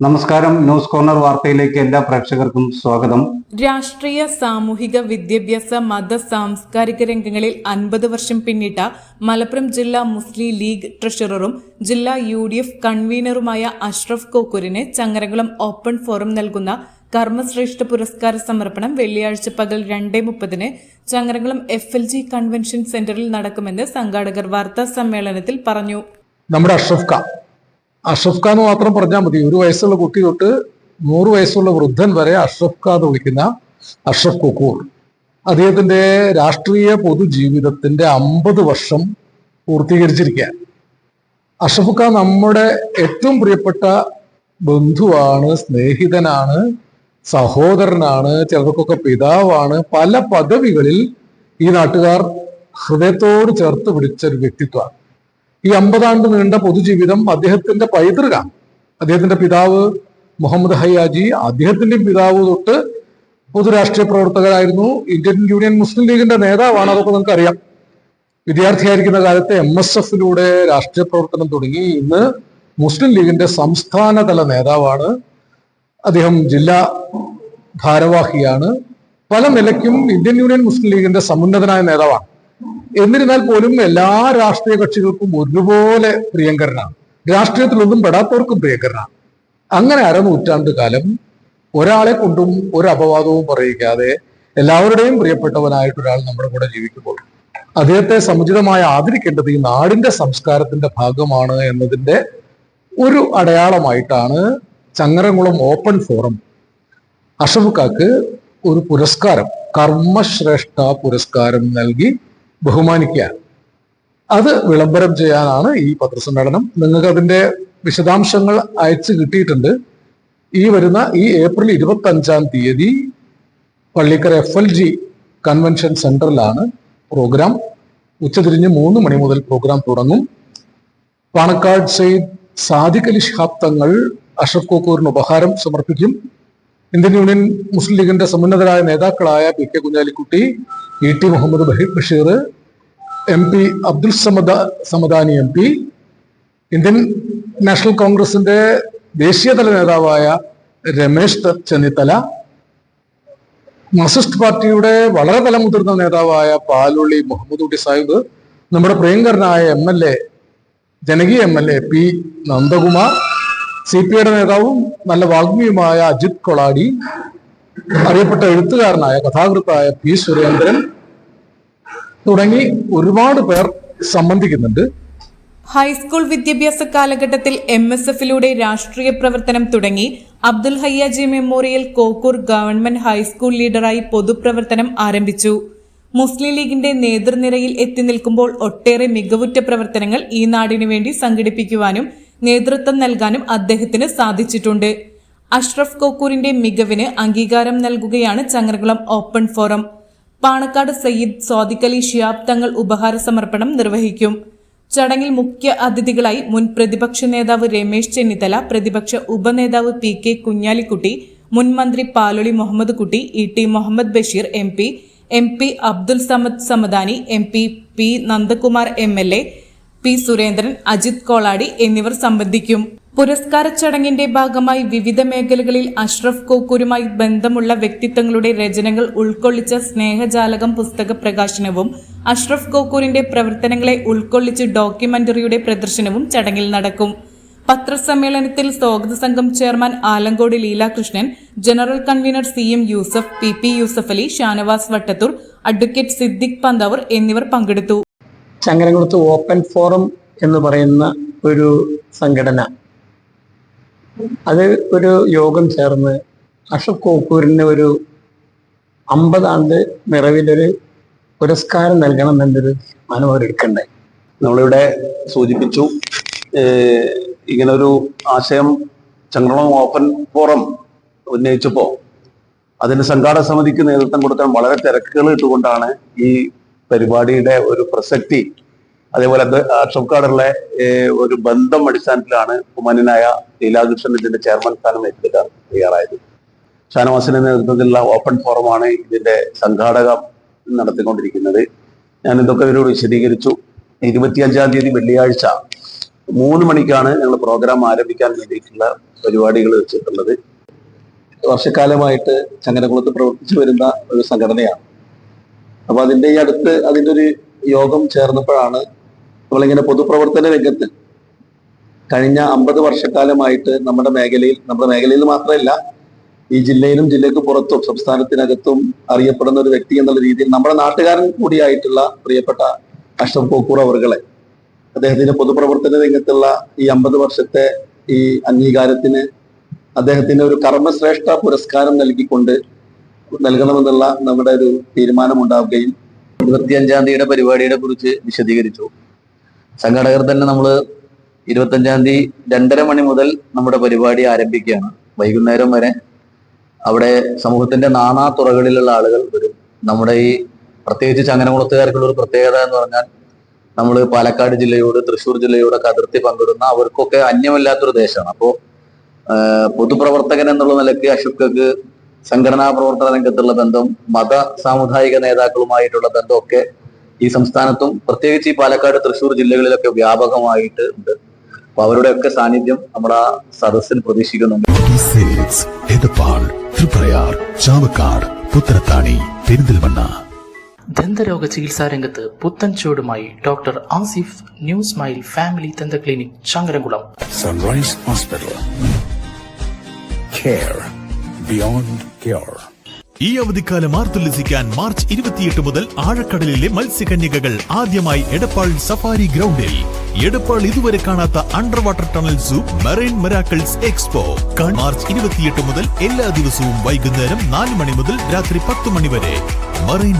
നമസ്കാരം. News corner വാർത്തയിലേക്ക് എല്ലാ പ്രേക്ഷകർക്കും സ്വാഗതം. രാഷ്ട്രീയ സാമൂഹിക വിദ്യാഭ്യാസ മത സാംസ്കാരിക രംഗങ്ങളിൽ അൻപത് വർഷം പിന്നിട്ട മലപ്പുറം ജില്ലാ മുസ്ലിം ലീഗ് ട്രഷററും ജില്ലാ യു ഡി എഫ് കൺവീനറുമായ അഷ്റഫ് കോക്കൂരിന് ചങ്ങരകുളം ഓപ്പൺ ഫോറം നൽകുന്ന കർമ്മശ്രേഷ്ഠ പുരസ്കാര സമർപ്പണം വെള്ളിയാഴ്ച പകൽ രണ്ടേ മുപ്പതിന് Changarakulam F L G convention സെന്ററിൽ നടക്കുമെന്ന് സംഘാടകർ വാർത്താ സമ്മേളനത്തിൽ പറഞ്ഞു. നമ്മുടെ അഷ്റഫ് അഷ്റഫ് ഖാൻ മാത്രം പറഞ്ഞാൽ മതി. ഒരു വയസ്സുള്ള കുട്ടി തൊട്ട് നൂറ് വയസ്സുള്ള വൃദ്ധൻ വരെ അഷ്റഫ് ഖാൻ വിളിക്കുന്ന അഷ്റഫ് കുക്കൂർ. അദ്ദേഹത്തിന്റെ രാഷ്ട്രീയ പൊതുജീവിതത്തിന്റെ അമ്പത് വർഷം പൂർത്തീകരിച്ചിരിക്കുകയാണ് അഷ്റഫ് ഖാൻ നമ്മുടെ ഏറ്റവും പ്രിയപ്പെട്ട ബന്ധുവാണ് സ്നേഹിതനാണ് സഹോദരനാണ് ചിലർക്കൊക്കെ പിതാവാണ്. പല പദവികളിൽ ഈ നാട്ടുകാർ ഹൃദയത്തോട് ചേർത്ത് പിടിച്ച ഒരു വ്യക്തിത്വമാണ്. ഈ അമ്പതാണ്ട് നീണ്ട പൊതുജീവിതം അദ്ദേഹത്തിന്റെ പൈതൃകാണ് അദ്ദേഹത്തിന്റെ പിതാവ് മുഹമ്മദ് ഹയ്യാജി അദ്ദേഹത്തിന്റെ പിതാവ് തൊട്ട് പൊതുരാഷ്ട്രീയ പ്രവർത്തകരായിരുന്നു. ഇന്ത്യൻ യൂണിയൻ മുസ്ലിം ലീഗിന്റെ നേതാവാണ് അതൊക്കെ നമുക്കറിയാം. വിദ്യാർത്ഥിയായിരിക്കുന്ന കാലത്ത് എം എസ് എഫിലൂടെ രാഷ്ട്രീയ പ്രവർത്തനം തുടങ്ങി. ഇന്ന് മുസ്ലിം ലീഗിന്റെ സംസ്ഥാനതല നേതാവാണ്. അദ്ദേഹം ജില്ലാ ഭാരവാഹിയാണ്. പല നിലയ്ക്കും ഇന്ത്യൻ യൂണിയൻ മുസ്ലിം ലീഗിന്റെ സമുന്നതനായ നേതാവാണ്. എന്നിരുന്നാൽ പോലും എല്ലാ രാഷ്ട്രീയ കക്ഷികൾക്കും ഒരുപോലെ പ്രിയങ്കരനാണ്. രാഷ്ട്രീയത്തിലൊന്നും പെടാത്തവർക്കും പ്രിയങ്കരനാണ്. അങ്ങനെ അരനൂറ്റാണ്ട് കാലം ഒരാളെ കൊണ്ടും ഒരു അപവാദവും പറയിക്കാതെ എല്ലാവരുടെയും പ്രിയപ്പെട്ടവനായിട്ട് ഒരാൾ നമ്മുടെ കൂടെ ജീവിക്കുമ്പോൾ അദ്ദേഹത്തെ സമുചിതമായി ആദരിക്കേണ്ടത് ഈ നാടിന്റെ സംസ്കാരത്തിന്റെ ഭാഗമാണ് എന്നതിന്റെ ഒരു അടയാളമായിട്ടാണ് ചങ്ങരംകുളം ഓപ്പൺ ഫോറം അഷഫുക്കാക്ക് ഒരു പുരസ്കാരം കർമ്മശ്രേഷ്ഠ പുരസ്കാരം നൽകി ബഹുമാനിക്കുകയാണ് അത് വിളംബരം ചെയ്യാനാണ് ഈ പത്രസമ്മേളനം. നിങ്ങൾക്ക് അതിന്റെ വിശദാംശങ്ങൾ അയച്ചു കിട്ടിയിട്ടുണ്ട്. ഈ വരുന്ന ഈ ഏപ്രിൽ ഇരുപത്തി അഞ്ചാം തീയതി Pallikkara F L G convention സെന്ററിലാണ് programme. ഉച്ചതിരിഞ്ഞ് മൂന്ന് മണി മുതൽ പ്രോഗ്രാം തുടങ്ങും. പാണക്കാട് സെയ്ദ് സാദിഖ് അലി ശിഹാബ് തങ്ങൾ അഷഫ് കോക്കൂറിന് ഉപഹാരം സമർപ്പിക്കും. ഇന്ത്യൻ യൂണിയൻ മുസ്ലിം ലീഗിന്റെ സമുന്നതരായ നേതാക്കളായ P K Kunhalikutty E T Muhammad Basheer M P Abdul Samad Samadani M P Indian national കോൺഗ്രസിന്റെ ദേശീയതല നേതാവായ രമേശ് ചെന്നിത്തല മാർക്സിസ്റ്റ് പാർട്ടിയുടെ വളരെ തല മുതിർന്ന നേതാവായ പാലുള്ളി മുഹമ്മദ് കുട്ടി സാഹിബ് നമ്മുടെ പ്രിയങ്കരനായ എം എൽ എ ജനകീയ M L A P Nandakumar C P ഐയുടെ നേതാവും നല്ല വാഗ്മിയുമായ അജിത് കൊളാടി അറിയപ്പെട്ട എഴുത്തുകാരനായ കഥാകൃത്തായ പി സുരേന്ദ്രൻ തുടങ്ങി ഒരുപാട് പേർ സംബന്ധിക്കുന്നുണ്ട്. ഹൈസ്കൂൾ വിദ്യാഭ്യാസ കാലഘട്ടത്തിൽ എം എസ് എഫിലൂടെ രാഷ്ട്രീയ പ്രവർത്തനം തുടങ്ങി. Abdul Hayyaji memorial Kokkur government high school ലീഡറായി പൊതുപ്രവർത്തനം ആരംഭിച്ചു. മുസ്ലിം ലീഗിന്റെ നേതൃനിരയിൽ എത്തി നിൽക്കുമ്പോൾ ഒട്ടേറെ മികവുറ്റ പ്രവർത്തനങ്ങൾ ഈ നാടിനു വേണ്ടി സംഘടിപ്പിക്കുവാനും നേതൃത്വം നൽകാനും അദ്ദേഹത്തിന് സാധിച്ചിട്ടുണ്ട്. അഷ്റഫ് കോക്കൂറിന്റെ മികവിന് അംഗീകാരം നൽകുകയാണ് ചങ്ങരകുളം ഓപ്പൺ ഫോറം. പാണക്കാട് സയ്യിദ് സ്വാദിഖലി ഷിയാബ് തങ്ങൾ ഉപഹാര സമർപ്പണം നിർവഹിക്കും. ചടങ്ങിൽ മുഖ്യ അതിഥികളായി മുൻ പ്രതിപക്ഷ നേതാവ് രമേശ് ചെന്നിത്തല പ്രതിപക്ഷ ഉപനേതാവ് പി കെ കുഞ്ഞാലിക്കുട്ടി മുൻ മന്ത്രി Paloli Muhammad Kutty E T Muhammad Basheer M P M P Abdul Samad Samadani M P P Nandakumar M L A P Surendran Ajith Koladi എന്നിവർ സംബന്ധിക്കും. പുരസ്കാര ചടങ്ങിന്റെ ഭാഗമായി വിവിധ മേഖലകളിൽ അഷ്റഫ് കോക്കൂരുമായി ബന്ധമുള്ള വ്യക്തിത്വങ്ങളുടെ രചനകൾ ഉൾക്കൊള്ളിച്ച സ്നേഹജാലകം പുസ്തക പ്രകാശനവും അഷ്റഫ് കോക്കൂരിന്റെ പ്രവർത്തനങ്ങളെ ഉൾക്കൊള്ളിച്ച് ഡോക്യുമെന്ററിയുടെ പ്രദർശനവും ചടങ്ങിൽ നടക്കും. പത്രസമ്മേളനത്തിൽ സ്വാഗത സംഘം chairman Alankode Leelakrishnan general convener C M Yousuf P P Yousuf Ali Shanavas Vattathur advocate Siddique Panthavoor എന്നിവർ പങ്കെടുത്തു. ചങ്ങരംകുളത്ത് ഓപ്പൺ ഫോറം എന്ന് പറയുന്ന ഒരു സംഘടന അത് ഒരു യോഗം ചേർന്ന് അശോക് കോക്കൂരിന് ഒരു അമ്പതാണ്ട് നിറവിലൊരു പുരസ്കാരം നൽകണം എന്നൊരു തീരുമാനം അവരെടുക്കണ്ടേ നമ്മളിവിടെ സൂചിപ്പിച്ചു ഇങ്ങനെ ഇങ്ങനൊരു ആശയം ചങ്ങളം ഓപ്പൺ ഫോറം ഉന്നയിച്ചപ്പോ അതിന് സംഘാടക സമിതിക്ക് നേതൃത്വം കൊടുക്കാൻ വളരെ തിരക്കുകൾ ഇട്ടുകൊണ്ടാണ് ഈ പരിപാടിയുടെ ഒരു പ്രസക്തി അതേപോലെ അത് അഷഫ്കാടുള്ള ഒരു ബന്ധം അടിസ്ഥാനത്തിലാണ് ഉമാനായ ലീലാകൃഷ്ണൻ ഇതിന്റെ ചെയർമാൻ സ്ഥാനം ഏറ്റെടുക്കാൻ തയ്യാറായത്. ഷാനവാസിന്റെ നേതൃത്വത്തിലുള്ള ഓപ്പൺ ഫോറമാണ് ഇതിന്റെ സംഘാടകം നടത്തിക്കൊണ്ടിരിക്കുന്നത്. ഞാൻ ഇതൊക്കെ ഇവരോട് വിശദീകരിച്ചു. ഇരുപത്തിയഞ്ചാം തീയതി വെള്ളിയാഴ്ച മൂന്ന് മണിക്കാണ് ഞങ്ങൾ പ്രോഗ്രാം ആരംഭിക്കാൻ വേണ്ടിയിട്ടുള്ള പരിപാടികൾ വെച്ചിട്ടുള്ളത്. വർഷക്കാലമായിട്ട് ചങ്ങനകുളത്ത് പ്രവർത്തിച്ചു വരുന്ന ഒരു സംഘടനയാണ്. അപ്പൊ അതിന്റെ ഈ അടുത്ത് അതിന്റെ ഒരു യോഗം ചേർന്നപ്പോഴാണ് നമ്മളിങ്ങനെ പൊതുപ്രവർത്തന രംഗത്ത് കഴിഞ്ഞ അമ്പത് വർഷക്കാലമായിട്ട് നമ്മുടെ മേഖലയിൽ നമ്മുടെ മേഖലയിൽ മാത്രമല്ല ഈ ജില്ലയിലും ജില്ലയ്ക്ക് പുറത്തും സംസ്ഥാനത്തിനകത്തും അറിയപ്പെടുന്ന ഒരു വ്യക്തി എന്നുള്ള രീതിയിൽ നമ്മുടെ നാട്ടുകാരൻ കൂടിയായിട്ടുള്ള പ്രിയപ്പെട്ട അഷ്റഫ് കോക്കൂർ അവറുകളെ അദ്ദേഹത്തിന്റെ പൊതുപ്രവർത്തന രംഗത്തുള്ള ഈ അമ്പത് വർഷത്തെ ഈ അംഗീകാരത്തിന് അദ്ദേഹത്തിന് ഒരു കർമ്മശ്രേഷ്ഠ പുരസ്കാരം നൽകിക്കൊണ്ട് നൽകണമെന്നുള്ള നമ്മുടെ ഒരു തീരുമാനമുണ്ടാവുകയും ഇരുപത്തിയഞ്ചാം തീയതിയുടെ പരിപാടിയെ കുറിച്ച് വിശദീകരിച്ചു. സംഘാടകർ തന്നെ നമ്മൾ ഇരുപത്തഞ്ചാം തീയതി രണ്ടര മണി മുതൽ നമ്മുടെ പരിപാടി ആരംഭിക്കുകയാണ്. വൈകുന്നേരം വരെ അവിടെ സമൂഹത്തിന്റെ നാനാ തുറകളിലുള്ള ആളുകൾ വരും. നമ്മുടെ ഈ പ്രത്യേകിച്ച് ചങ്ങനകുളത്തുകാർക്കുള്ള ഒരു പ്രത്യേകത എന്ന് പറഞ്ഞാൽ നമ്മൾ പാലക്കാട് ജില്ലയോട് തൃശ്ശൂർ ജില്ലയോടൊക്കെ അതിർത്തി പങ്കിടുന്ന അവർക്കൊക്കെ അന്യമല്ലാത്തൊരു ദേശമാണ്. അപ്പോൾ പൊതുപ്രവർത്തകൻ എന്നുള്ള നിലയ്ക്ക് അശുക്കക്ക് സംഘടനാ പ്രവർത്തന രംഗത്തുള്ള ബന്ധം മത സാമുദായിക നേതാക്കളുമായിട്ടുള്ള ബന്ധമൊക്കെ ഈ സംസ്ഥാനത്തും പ്രത്യേകിച്ച് ഈ പാലക്കാട് തൃശ്ശൂർ ജില്ലകളിലൊക്കെ വ്യാപകമായിട്ട് ഉണ്ട്. അപ്പൊ അവരുടെയൊക്കെ സാന്നിധ്യം നമ്മുടെ ആ സദസ്സിൽ പ്രതീക്ഷിക്കുന്നുണ്ട്. സെയിൽസ് എടപ്പാൾ തൃപ്രയാർ ചാവക്കാട് പുത്തനത്താണി പെരിന്തൽമണ്ണ ദന്തരോഗ ചികിത്സാ രംഗത്ത് പുത്തൻ ചുവടുമായി doctor Asif new smile family ദന്ത clinic Changaramkulam Sunrise hospital care beyond care ഈ അവധിക്കാലം ആർത്തുല്ലസിക്കാൻ മാർച്ച് ഇരുപത്തിയെട്ട് മുതൽ ആഴക്കടലിലെ മത്സ്യകന്യകകൾ ആദ്യമായി എടപ്പാൾ സഫാരി ഗ്രൗണ്ടിൽ. എടപ്പാൾ ഇതുവരെ കാണാത്ത under water tunnel zoo marine miracles expo. March ഇരുപത്തിയെട്ട് മുതൽ എല്ലാ ദിവസവും വൈകുന്നേരം നാല് മണി മുതൽ രാത്രി പത്ത് മണി വരെ. മറൈൻ